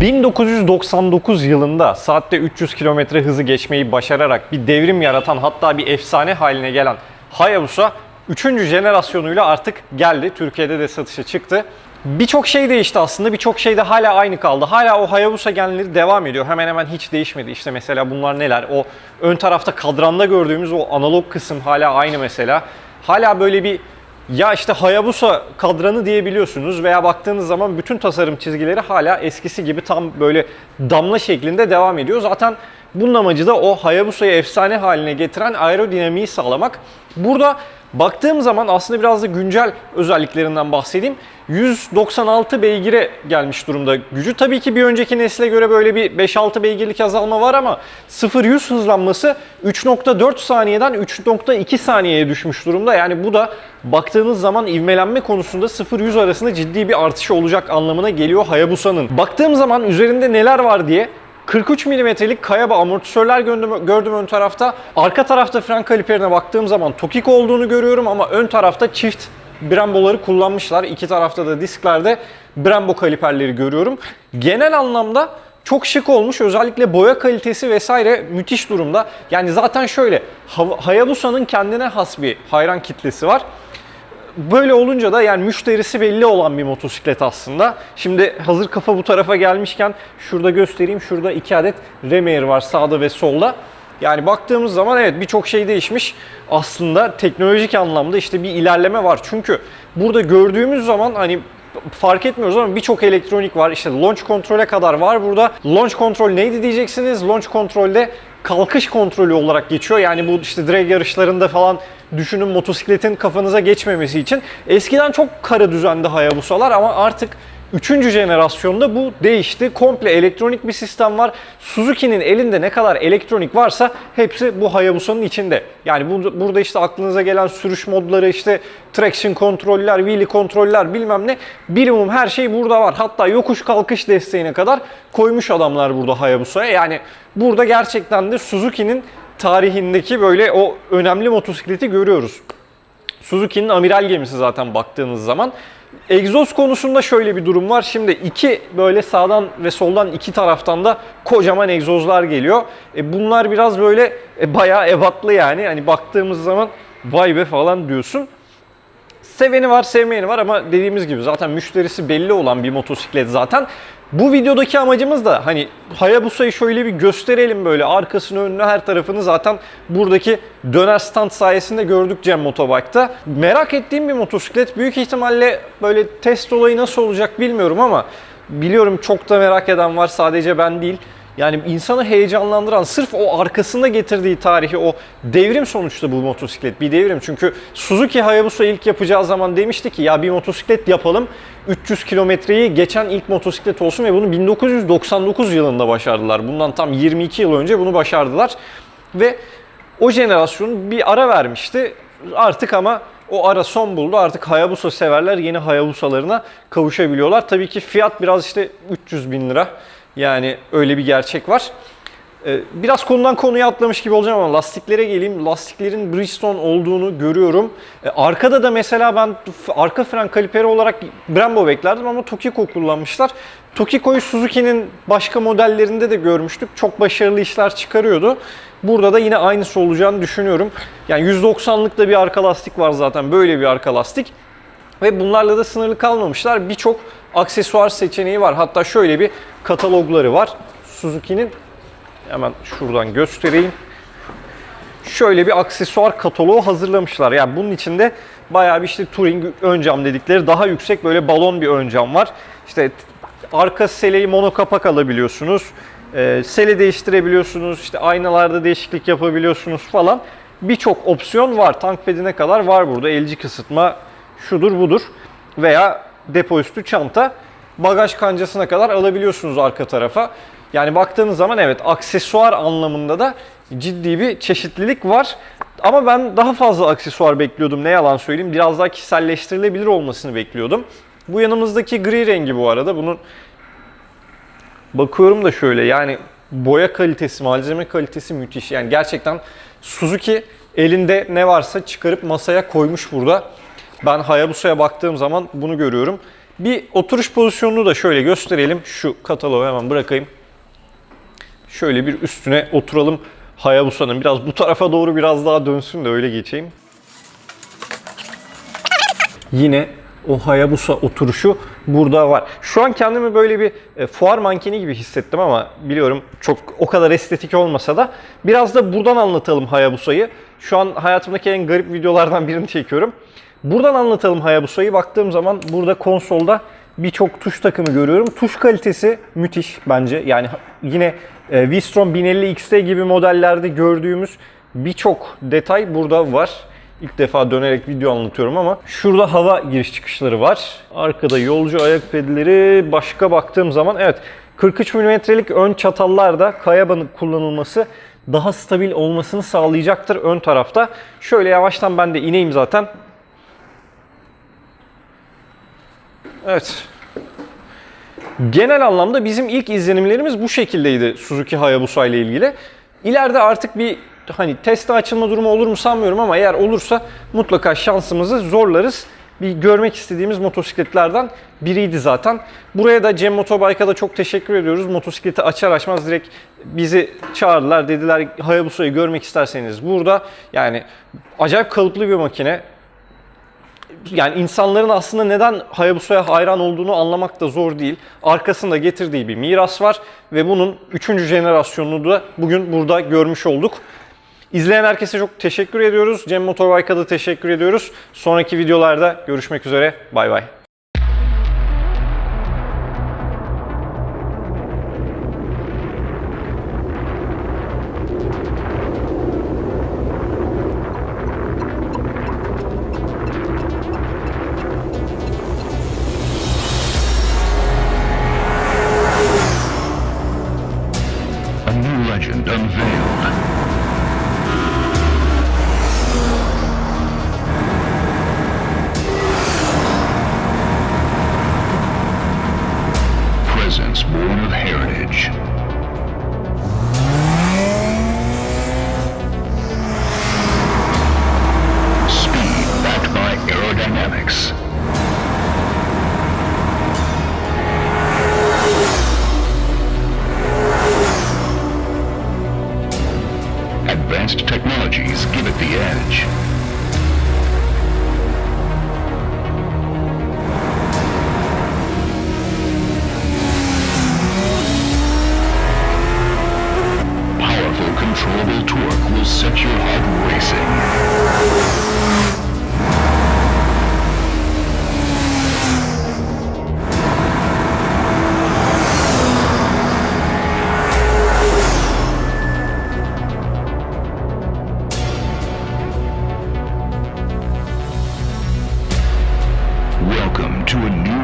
1999 yılında saatte 300 km hızı geçmeyi başararak bir devrim yaratan hatta bir efsane haline gelen Hayabusa 3. jenerasyonuyla artık geldi. Türkiye'de de satışa çıktı. Birçok şey değişti aslında. Birçok şey de hala aynı kaldı. Hala o Hayabusa genleri devam ediyor. Hemen hemen hiç değişmedi. İşte mesela bunlar neler? O ön tarafta kadranda gördüğümüz o analog kısım hala aynı mesela. Hala böyle bir ya işte Hayabusa kadranı diyebiliyorsunuz veya baktığınız zaman bütün tasarım çizgileri hala eskisi gibi tam böyle damla şeklinde devam ediyor. Zaten bunun amacı da o Hayabusa'yı efsane haline getiren aerodinamiği sağlamak. Burada baktığım zaman aslında biraz da güncel özelliklerinden bahsedeyim. 196 beygire gelmiş durumda gücü. Tabii ki bir önceki nesle göre böyle bir 5-6 beygirlik azalma var ama 0-100 hızlanması 3.4 saniyeden 3.2 saniyeye düşmüş durumda. Yani bu da baktığınız zaman ivmelenme konusunda 0-100 arasında ciddi bir artış olacak anlamına geliyor Hayabusa'nın. Baktığım zaman üzerinde neler var diye 43 mm'lik kayaba amortisörler gördüm, gördüm ön tarafta. Arka tarafta fren kaliperine baktığım zaman Tokiko olduğunu görüyorum ama ön tarafta çift Brembo'ları kullanmışlar. İki tarafta da disklerde Brembo kaliperleri görüyorum. Genel anlamda çok şık olmuş. Özellikle boya kalitesi vesaire müthiş durumda. Yani zaten şöyle Hayabusa'nın kendine has bir hayran kitlesi var. Böyle olunca da yani müşterisi belli olan bir motosiklet aslında. Şimdi hazır kafa bu tarafa gelmişken şurada göstereyim. Şurada iki adet Remair var sağda ve solda. Yani baktığımız zaman evet birçok şey değişmiş. Aslında teknolojik anlamda işte bir ilerleme var. Çünkü burada gördüğümüz zaman hani fark etmiyoruz ama birçok elektronik var. İşte launch kontrole kadar var burada. Launch kontrol neydi diyeceksiniz. Launch kontrolde kalkış kontrolü olarak geçiyor. Yani bu işte drag yarışlarında falan düşünün motosikletin kafanıza geçmemesi için. Eskiden çok kara düzende Hayabusa'lar ama artık Üçüncü jenerasyonda bu değişti. Komple elektronik bir sistem var. Suzuki'nin elinde ne kadar elektronik varsa hepsi bu Hayabusa'nın içinde. Yani bu, burada işte aklınıza gelen sürüş modları, işte traction kontroller, wheelie kontroller bilmem ne. Birimum her şey burada var. Hatta yokuş kalkış desteğine kadar koymuş adamlar burada Hayabusa'ya. Yani burada gerçekten de Suzuki'nin tarihindeki böyle o önemli motosikleti görüyoruz. Suzuki'nin amiral gemisi zaten baktığınız zaman. Egzoz konusunda şöyle bir durum var. Şimdi iki böyle sağdan ve soldan iki taraftan da kocaman egzozlar geliyor. E bunlar biraz böyle e, bayağı ebatlı yani. Hani baktığımız zaman vay be falan diyorsun. Seveni var, sevmeyeni var ama dediğimiz gibi zaten müşterisi belli olan bir motosiklet zaten. Bu videodaki amacımız da hani Hayabusa'yı şöyle bir gösterelim böyle arkasını önünü her tarafını zaten buradaki döner stand sayesinde gördük Cem Motobike'da. Merak ettiğim bir motosiklet büyük ihtimalle böyle test olayı nasıl olacak bilmiyorum ama biliyorum çok da merak eden var sadece ben değil. Yani insanı heyecanlandıran sırf o arkasında getirdiği tarihi o devrim sonuçta bu motosiklet bir devrim. Çünkü Suzuki Hayabusa ilk yapacağı zaman demişti ki ya bir motosiklet yapalım 300 kilometreyi geçen ilk motosiklet olsun ve bunu 1999 yılında başardılar. Bundan tam 22 yıl önce bunu başardılar. Ve o jenerasyon bir ara vermişti. Artık ama o ara son buldu. Artık Hayabusa severler yeni Hayabusa'larına kavuşabiliyorlar. Tabii ki fiyat biraz işte 300 bin lira. Yani öyle bir gerçek var. Ee, biraz konudan konuya atlamış gibi olacağım ama lastiklere geleyim. Lastiklerin Bridgestone olduğunu görüyorum. Ee, arkada da mesela ben arka fren kaliperi olarak Brembo beklerdim ama Tokiko kullanmışlar. Tokiko'yu Suzuki'nin başka modellerinde de görmüştük. Çok başarılı işler çıkarıyordu. Burada da yine aynısı olacağını düşünüyorum. Yani 190'lık da bir arka lastik var zaten. Böyle bir arka lastik. Ve bunlarla da sınırlı kalmamışlar. Birçok aksesuar seçeneği var. Hatta şöyle bir katalogları var. Suzuki'nin hemen şuradan göstereyim. Şöyle bir aksesuar kataloğu hazırlamışlar. Yani bunun içinde bayağı bir işte touring ön cam dedikleri daha yüksek böyle balon bir ön cam var. İşte arka seleyi monokapak alabiliyorsunuz. E, sele değiştirebiliyorsunuz. İşte aynalarda değişiklik yapabiliyorsunuz falan. Birçok opsiyon var. Tank pedine kadar var burada. Elci kısıtma şudur budur. Veya depo üstü çanta bagaj kancasına kadar alabiliyorsunuz arka tarafa. Yani baktığınız zaman evet aksesuar anlamında da ciddi bir çeşitlilik var. Ama ben daha fazla aksesuar bekliyordum ne yalan söyleyeyim. Biraz daha kişiselleştirilebilir olmasını bekliyordum. Bu yanımızdaki gri rengi bu arada. Bunun bakıyorum da şöyle yani boya kalitesi, malzeme kalitesi müthiş. Yani gerçekten Suzuki elinde ne varsa çıkarıp masaya koymuş burada. Ben Hayabusa'ya baktığım zaman bunu görüyorum. Bir oturuş pozisyonunu da şöyle gösterelim. Şu kataloğu hemen bırakayım. Şöyle bir üstüne oturalım. Hayabusa'nın biraz bu tarafa doğru biraz daha dönsün de öyle geçeyim. Yine o Hayabusa oturuşu burada var. Şu an kendimi böyle bir e, fuar mankeni gibi hissettim ama biliyorum çok o kadar estetik olmasa da biraz da buradan anlatalım Hayabusa'yı. Şu an hayatımdaki en garip videolardan birini çekiyorum. Buradan anlatalım Hayabusa'yı. Baktığım zaman burada konsolda birçok tuş takımı görüyorum. Tuş kalitesi müthiş bence. Yani yine e, V-Strom 1050 XT gibi modellerde gördüğümüz birçok detay burada var. İlk defa dönerek video anlatıyorum ama şurada hava giriş çıkışları var. Arkada yolcu ayak pedleri. Başka baktığım zaman evet 43 mm'lik ön çatallarda kaya banı kullanılması daha stabil olmasını sağlayacaktır ön tarafta. Şöyle yavaştan ben de ineyim zaten. Evet. Genel anlamda bizim ilk izlenimlerimiz bu şekildeydi Suzuki Hayabusa ile ilgili. İleride artık bir hani teste açılma durumu olur mu sanmıyorum ama eğer olursa mutlaka şansımızı zorlarız. Bir görmek istediğimiz motosikletlerden biriydi zaten. Buraya da Cem Motobike'a da çok teşekkür ediyoruz. Motosikleti açar açmaz direkt bizi çağırdılar. Dediler Hayabusa'yı görmek isterseniz burada. Yani acayip kalıplı bir makine yani insanların aslında neden Hayabusa'ya hayran olduğunu anlamak da zor değil. Arkasında getirdiği bir miras var ve bunun 3. jenerasyonunu da bugün burada görmüş olduk. İzleyen herkese çok teşekkür ediyoruz. Cem Motorbike'a da teşekkür ediyoruz. Sonraki videolarda görüşmek üzere. Bay bay. Max. Welcome to a new